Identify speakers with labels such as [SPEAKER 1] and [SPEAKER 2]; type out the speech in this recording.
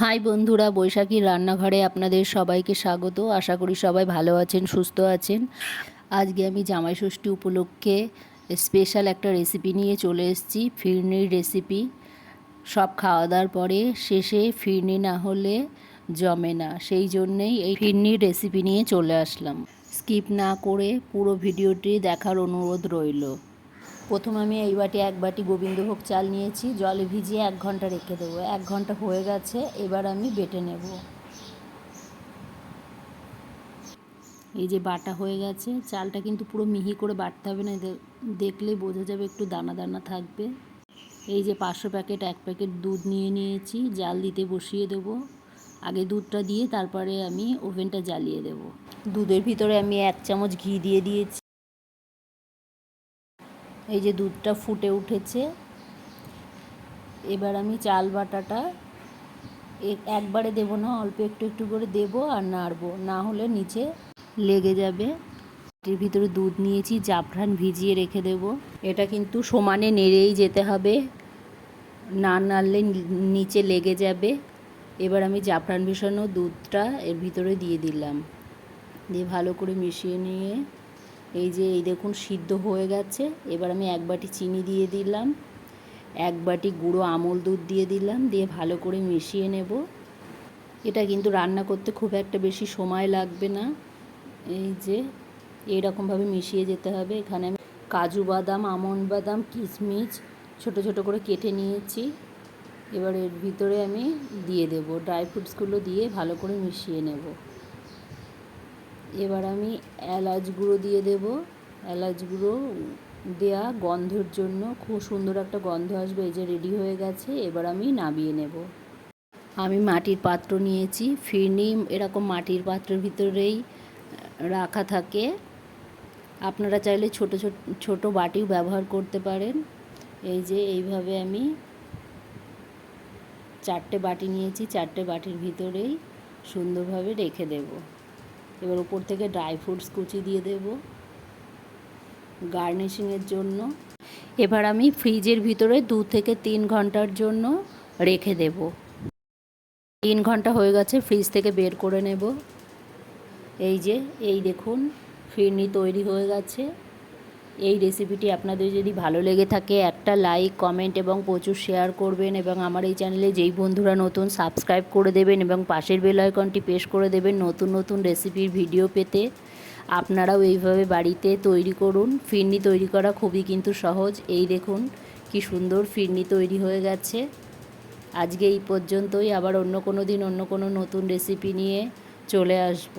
[SPEAKER 1] High বন্ধুরা বৈশাখীর রান্নাঘরে আপনাদের সবাইকে স্বাগত। আশা করি সবাই ভালো আছেন, সুস্থ আছেন। আজকে আমি জামাই ষষ্ঠী উপলক্ষে স্পেশাল একটা রেসিপি নিয়ে চলে এসেছি, ফিরনির রেসিপি সব খাওয়া দাওয়ার পরে শেষে ফিরনি না হলে জমে না। সেই জন্যেই এই ফিরনির রেসিপি নিয়ে চলে আসলাম। স্কিপ না করে পুরো ভিডিওটি দেখার অনুরোধ রইল। প্রথম আমি এই বাটি এক বাটি গোবিন্দভোগ চাল নিয়েছি, জলে ভিজিয়ে এক ঘণ্টা রেখে দেবো। এক ঘণ্টা হয়ে গেছে, এবার আমি বেটে নেব। এই যে বাটা হয়ে গেছে, চালটা কিন্তু পুরো মিহি করে বাটতে হবে না দে- দেখলেই বোঝা যাবে একটু দানা দানা থাকবে। এই যে পাঁচশো প্যাকেট, এক প্যাকেট দুধ নিয়ে নিয়েছি, জাল দিতে বসিয়ে দেবো। আগে দুধটা দিয়ে তারপরে আমি ওভেনটা জ্বালিয়ে দেব। দুধের ভিতরে আমি এক চামচ ঘি দিয়ে দিয়েছি। এই যে দুধটা ফুটে উঠেছে। এবার আমি চাল বাটাটা একবারে দেবো না, অল্প একটু একটু করে দেবো আর নাড়বো। না হলে নিচে লেগে যাবে। এর ভিতরে দুধ নিয়েছি, জাফরান ভিজিয়ে রেখে দেব। এটা কিন্তু সমানে নেড়েই যেতে হবে। না নাড়লে নিচে লেগে যাবে। এবার আমি জাফরান মিশানো দুধটা এর ভিতরে দিয়ে দিলাম। দিয়ে ভালো করে মিশিয়ে নিয়ে এই যে এই দেখুন, সিদ্ধ হয়ে গেছে। এবার আমি এক বাটি চিনি দিয়ে দিলাম। এক বাটি গুঁড়ো আমল দুধ দিয়ে দিলাম, দিয়ে ভালো করে মিশিয়ে নেব। এটা কিন্তু রান্না করতে খুব একটা বেশি সময় লাগবে না। এই যে, এইরকমভাবে মিশিয়ে যেতে হবে। এখানে আমি কাজু বাদাম, আমন্ড বাদাম, কিশমিশ ছোট ছোট করে কেটে নিয়েছি। এবার এর ভিতরে আমি দিয়ে দেব। ড্রাই ফ্রুটসগুলো দিয়ে ভালো করে মিশিয়ে নেব। এবার আমি এলাচ গুঁড়ো দিয়ে দেব। এলাচ গুঁড়ো দেয়া গন্ধের জন্য খুব সুন্দর একটা গন্ধ আসবে, এই যে রেডি হয়ে গেছে, এবার আমি নামিয়ে নেব। আমি মাটির পাত্র নিয়েছি, ফিরনি এরকম মাটির পাত্রের ভিতরেই রাখা থাকে। আপনারা চাইলে ছোট ছোট ছোট বাটিও ব্যবহার করতে পারেন। এই যে এইভাবে আমি চারটে বাটি নিয়েছি, চারটে বাটির ভিতরেই সুন্দরভাবে রেখে দেব। এবার উপর থেকে ড্রাই ফ্রুটস কুচি দিয়ে দেব গার্নিশিংয়ের জন্য। এবার আমি ফ্রিজের ভিতরে দু থেকে তিন ঘণ্টার জন্য রেখে দেব। তিন ঘণ্টা হয়ে গেছে, ফ্রিজ থেকে বের করে নেব। এই যে, এই দেখুন, ফিরনি তৈরি হয়ে গেছে। এই রেসিপিটি আপনাদের যদি ভালো লেগে থাকে, একটা লাইক কমেন্ট এবং প্রচুর শেয়ার করবেন এবং আমার এই চ্যানেলে যেই বন্ধুরা নতুন সাবস্ক্রাইব করে দেবেন এবং পাশের বেল আইকনটি প্রেস করে দেবেন নতুন নতুন রেসিপির ভিডিও পেতে, আপনারাও এইভাবে বাড়িতে তৈরি করুন। ফিরনি তৈরি করা খুবই কিন্তু সহজ। এই দেখুন, কি সুন্দর ফিরনি তৈরি হয়ে গেছে। আজকে এই পর্যন্তই। আবার অন্য কোনো দিন অন্য কোনো নতুন রেসিপি নিয়ে চলে আসব।